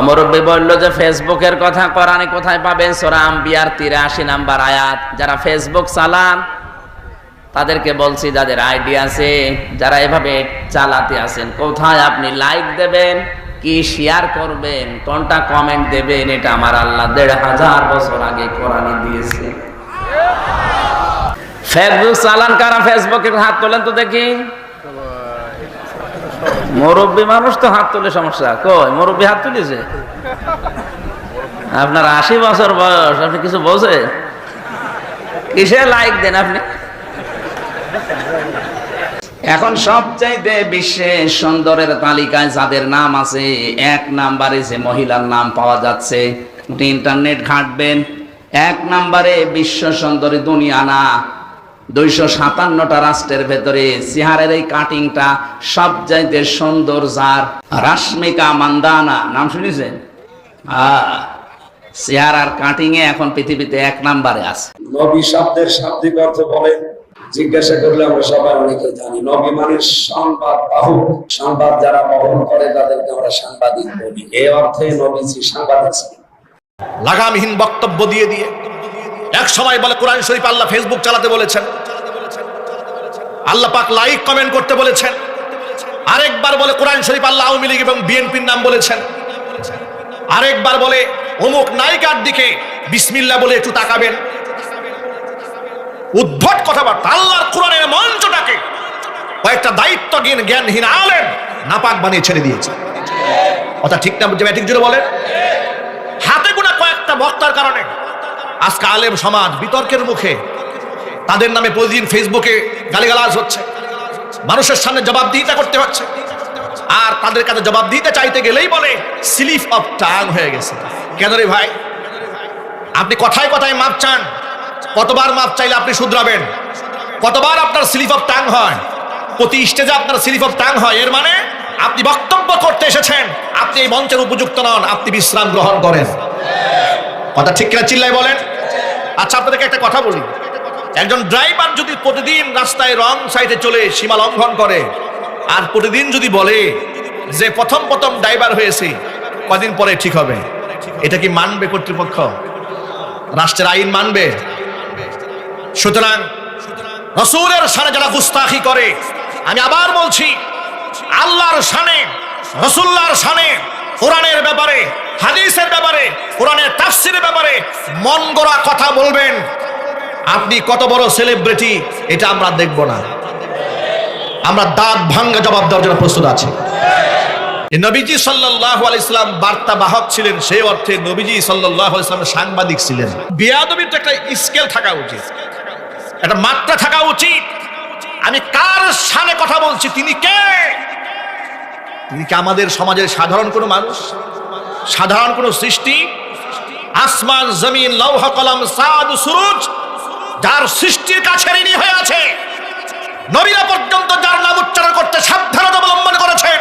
মুরব্বী বলল যে, ফেসবুকের কথা কোরআনে কোথায় পাবেন? সোরা আম্বিয়ার তিরাশি নাম্বার আয়াত। যারা ফেসবুক চালান, তাদেরকে বলছি, যাদের আইডি আছে, যারা এভাবে চালাতে আছেন, কোথায় আপনি লাইক দেবেন? কি শেয়ার করবেন? কোনটা কমেন্ট দেবেন? এটা আমার আল্লাহ দেড় হাজার বছর আগে কোরআনে দিয়েছে। ফেসবুক চালান কারা? ফেসবুকে হাত তোলেন তো দেখি। মুরব্বী মানুষ তো হাত তুলে সমস্যা। কই, মুরব্বী হাত তুলেছে? আপনার আশি বছর বয়স, আপনি কিছু বোঝে? কিসে লাইক দেন আপনি? এখন সবচাইতে বিশ্বে সুন্দরের তালিকায় যাদের নাম আছে, এক নাম্বারে যে মহিলার নাম পাওয়া যাচ্ছে ইন্টারনেট ঘাঁটবেন। এক নাম্বারে বিশ্ব সুন্দরী দুনিয়ানা দুইশো সাতান্নটা রাষ্ট্রের ভেতরে সিহারের এই কাটিংটা সবচাইতে সুন্দর যার রাশ্মিকা মান্দানা নাম শুনেছেন? হ্যাঁ চেহারার কাটিং এ এখন পৃথিবীতে এক নাম্বারে আছে। নবী শব্দের শাব্দিক অর্থ বলেন জিজ্ঞাসা করলে আমরা সবাই অনেকে জানি। নবী মানে সংবাদ বাহু। সংবাদ যারা বহন করে তাদেরকে আমরা সাংবাদিক বলি। এই অর্থে নবীজি সাংবাদিক লাগামহীন বক্তব্য দিয়ে দিয়ে এক সময় বলে কোরআন শরীফ আল্লাহ ফেসবুক চালাতে বলেছেন আল্লাহ পাক লাইক কমেন্ট করতে বলেছেন। আরেকবার বলে কোরআন শরীফ আল্লাহ আওয়ামী লীগ এবং বিএনপির নাম বলেছেন। আরেকবার বলে অমুক নায়িকার দিকে বিসমিল্লা বলে একটু তাকাবেন। উদ্ভট কথাবার্তা, আল্লাহর কোরআনের মঞ্চটাকে কয়েকটা দায়িত্ব জ্ঞান জ্ঞানহীন আলেন নাপাক বানিয়ে ছেড়ে দিয়েছে। কথা ঠিক না বুঝে ঠিক জুড়ে বলেন? হাতে গোনা কয়েকটা বক্তার কারণে আজকে আলেম সমাজ বিতর্কের মুখে তাদের নামে প্রতিদিন ফেসবুকে গালিগালাজ হচ্ছে। মানুষের সামনে জবাবদিহিতা করতে হচ্ছে। আর তাদের কাছে জবাব দিতে চাইতে গেলেই বলে স্লিপ অফ টাং হয়ে গেছে। কেন রে ভাই? আপনি কথায় কথায় মাপ চান। কতবার মাপ চাইলে আপনি শুধরাবেন? কতবার আপনার স্লিপ অফ টাং হয়? প্রতি স্টেজে আপনার স্লিপ অফ টাং হয়। এর মানে আপনি বক্তব্য করতে এসেছেন। আপনি এই মঞ্চের উপযুক্ত নন। আপনি বিশ্রাম গ্রহণ করেন। কথা ঠিক কিনা চিল্লাই বলেন? আচ্ছা আপনাদেরকে একটা কথা বলি। একজন ড্রাইভার যদি প্রতিদিন রাস্তায় রং সাইডে চলে সীমা লঙ্ঘন করে, আর প্রতিদিন যদি বলে যে প্রথম প্রথম ড্রাইভার হয়েছে, কদিন পরে ঠিক হবে? এটা কি মানবে কর্তৃপক্ষ? রাষ্ট্রের আইন মানবে? সুতরাং রসুলের সানে যারা গুস্তাখি করে, আমি আবার বলছি, আল্লাহর সানে রসুল্লার সানে, কোরআনের ব্যাপারে, হাদিসের ব্যাপারে, কোরআনের তাফসিরের ব্যাপারে মন গড়া কথা বলবেন। আপনি কত বড় সেলিব্রিটি এটা আমরা দেখব না। আমরা দাঁত ভাঙ্গা জবাব দেওয়ার জন্য প্রস্তুত আছি। নবীজি সাল্লাহ ইসলাম বার্তা বাহক ছিলেন সেই অর্থে নবীজি সাল্লাহ ইসলামের সাংবাদিক ছিলেন। বিয়াদবির তো একটা স্কেল থাকা উচিত। একটা মাত্রা থাকা উচিত। আমি কার সানে কথা বলছি, তিনি কে? তিনি কি আমাদের সমাজের সাধারণ কোনো মানুষ? সাধারণ কোনো সৃষ্টি? আসমান, জমিন, লৌহ, কলম, সাদ, সুরুজ? যার সৃষ্টির কাছে ঋণী হয়ে আছে। নবীরা পর্যন্ত যার নাম উচ্চারণ করতে সাবধানতা অবলম্বন করেছেন।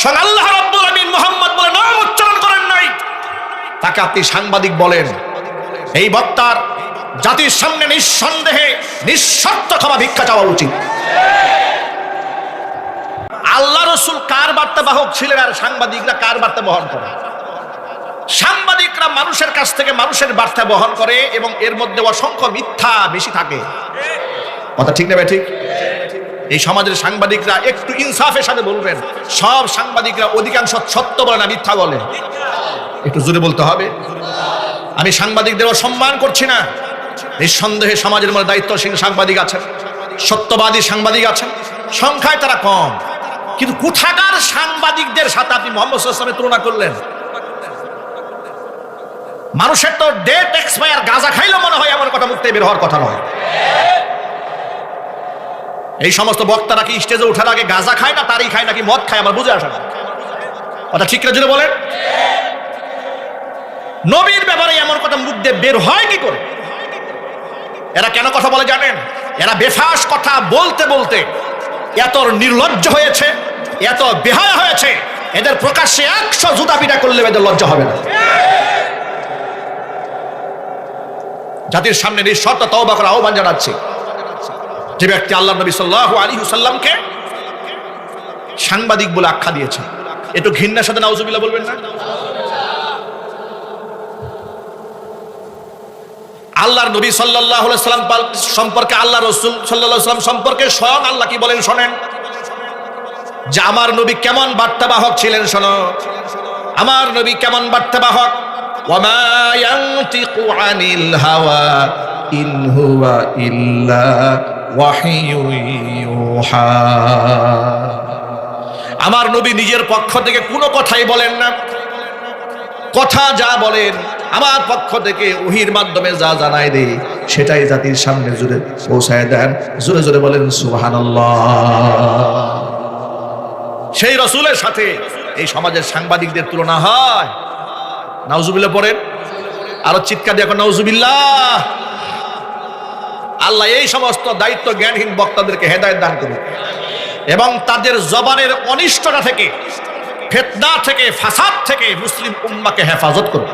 স্বয়ং আল্লাহ রাব্বুল আমিন মুহাম্মদ বলে নাম উচ্চারণ করেন নাই। তাকে আপনি সাংবাদিক বলেন। এই বক্তার জাতির সামনে নিঃসন্দেহে নিঃশর্ত ক্ষমা ভিক্ষা চাওয়া উচিত। আল্লাহ রসুল কার বার্তা বাহক ছিলেন আর সাংবাদিকরা কার বার্তা বহন করে? সাংবাদিকরা মানুষের কাছ থেকে মানুষের বার্তা বহন করে এবং এর মধ্যে অসংখ্য মিথ্যা বেশি থাকে। কথা ঠিক না ঠিক? এই সমাজের সাংবাদিকরা একটু ইনসাফের সাথে বলবেন। সব সাংবাদিকরা অধিকাংশ সত্য বলে না, মিথ্যা বলে। একটু জোরে বলতে হবে। আমি সাংবাদিকদের সম্মান করছি না। নিঃসন্দেহে সমাজের মধ্যে দায়িত্বশীল সাংবাদিক আছেন, সত্যবাদী সাংবাদিক আছেন। সংখ্যায় তারা কম। কিন্তু কোথাকার সাংবাদিকদের সাথে আপনি মোহাম্মদ তুলনা করলেন? মানুষের তো ডেট এক্সপায়ার গাঁজা খাইলেও মনে হয় এমন কথা মুক্তি বের হওয়ার কথা নয়। এই সমস্ত বক্তারা কি স্টেজে ওঠার আগে গাঁজা খায় না, তারই খায় নাকি মদ খায়? আমার বুঝে আসে না। কথা ঠিক করে বলেন? নবীর ব্যাপারে এমন কথা মুখ দিয়ে বের হয় কি করে? এরা কেন কথা বলে জানেন? এরা বেফাস কথা বলতে বলতে এত নির্লজ্জ হয়েছে, এত বেহায়া হয়েছে, এদের প্রকাশ্যে একশো জুতা পিটা করলে এদের লজ্জা হবে না। জাতির সামনে নিঃশর্ত তওবা করা আহ্বান জানাচ্ছি। যে ব্যক্তি আল্লাহ নবী সাল্লাহ আলী হুসাল্লামকে সাংবাদিক বলে আখ্যা দিয়েছে। একটু ঘৃণার সাথে নাউজুবিল্লাহ বলবেন না? আল্লাহর নবী সাল্লাহ সাল্লাম সম্পর্কে আল্লাহ রসুল সাল্লাহ সাল্লাম সম্পর্কে স্বয়ং আল্লাহ কি বলেন শোনেন? যে আমার নবী কেমন বার্তাবাহক ছিলেন শোনো। আমার নবী কেমন বার্তাবাহক? ওয়ামা ইয়ানতিকু আনিল হাওয়া ইন হুয়া ইল্লা ওয়াহিয়ু ইউহা। আমার নবী নিজের পক্ষ থেকে কোনো কথাই বলেন না। কথা যা বলেন, আমার পক্ষ থেকে ওহির মাধ্যমে যা জানাই দেই, সেটাই জাতির সামনে জুড়ে পৌঁছায় দেন। জোরে জোরে বলেন, সুবহানাল্লাহ। সেই রসুলের সাথে এই সমাজের সাংবাদিকদের তুলনা হয়। নাউজুবিল্লাহ পড়েন। আরও চিৎকার এখন নাউজুবিল্লাহ। আল্লাহ এই সমস্ত দায়িত্ব জ্ঞানহীন বক্তাদেরকে হেদায়ত দান করুন এবং তাদের জবানের অনিষ্টতা থেকে, ফেতনা থেকে, ফাসাদ থেকে মুসলিম উম্মাকে হেফাজত করুন